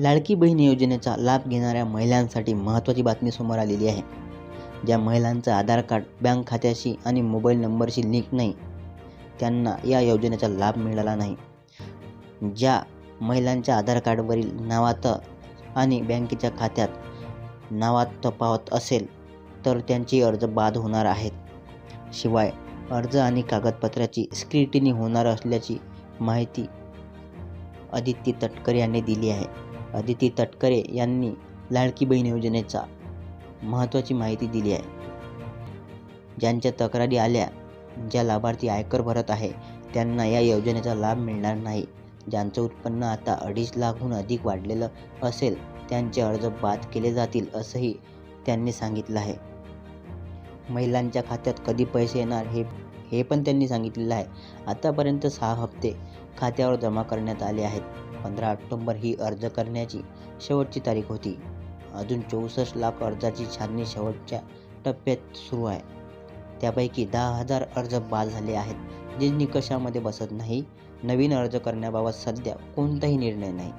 लाडकी बहीण योजनेचा लाभ घेणाऱ्या महिलांसाठी महत्त्वाची बातमी समोर आलेली आहे. ज्या महिलांचं आधार कार्ड बँक खात्याशी आणि मोबाईल नंबरशी लिंक नाही त्यांना या योजनेचा लाभ मिळाला नाही. ज्या महिलांच्या आधार कार्डवरील नावात आणि बँकेच्या खात्यात नावात तफावत असेल तर त्यांचे अर्ज बाद होणार आहेत. शिवाय अर्ज आणि कागदपत्राची स्क्रिटिनी होणार असल्याची माहिती आदित्य तटकर यांनी दिली आहे. अदिती तटकरे यांनी लाडकी बहीण योजनेचा महत्त्वाची माहिती दिली आहे. ज्यांच्या तक्रारी आल्या ज्या लाभार्थी आयकर भरत आहे त्यांना या योजनेचा लाभ मिळणार नाही. ज्यांचं उत्पन्न आता अडीच लाखहून अधिक वाढलेलं असेल त्यांचे अर्ज बाद केले जातील असंही त्यांनी सांगितलं आहे. महिलांच्या खात्यात कधी पैसे येणार हे हे पण त्यांनी सांगितलेलं आहे. आतापर्यंत सहा हप्ते खात्यावर जमा करण्यात आले आहेत. पंधरा ऑक्टोंबर ही अर्ज करण्याची शेवटची तारीख होती. अजून चौसष्ट लाख अर्जाची छाननी शेवटच्या टप्प्यात सुरू आहे. त्यापैकी दहा हजार अर्ज बाद झाले आहेत जे निकषामध्ये बसत नाही. नवीन अर्ज करण्याबाबत सध्या कोणताही निर्णय नाही.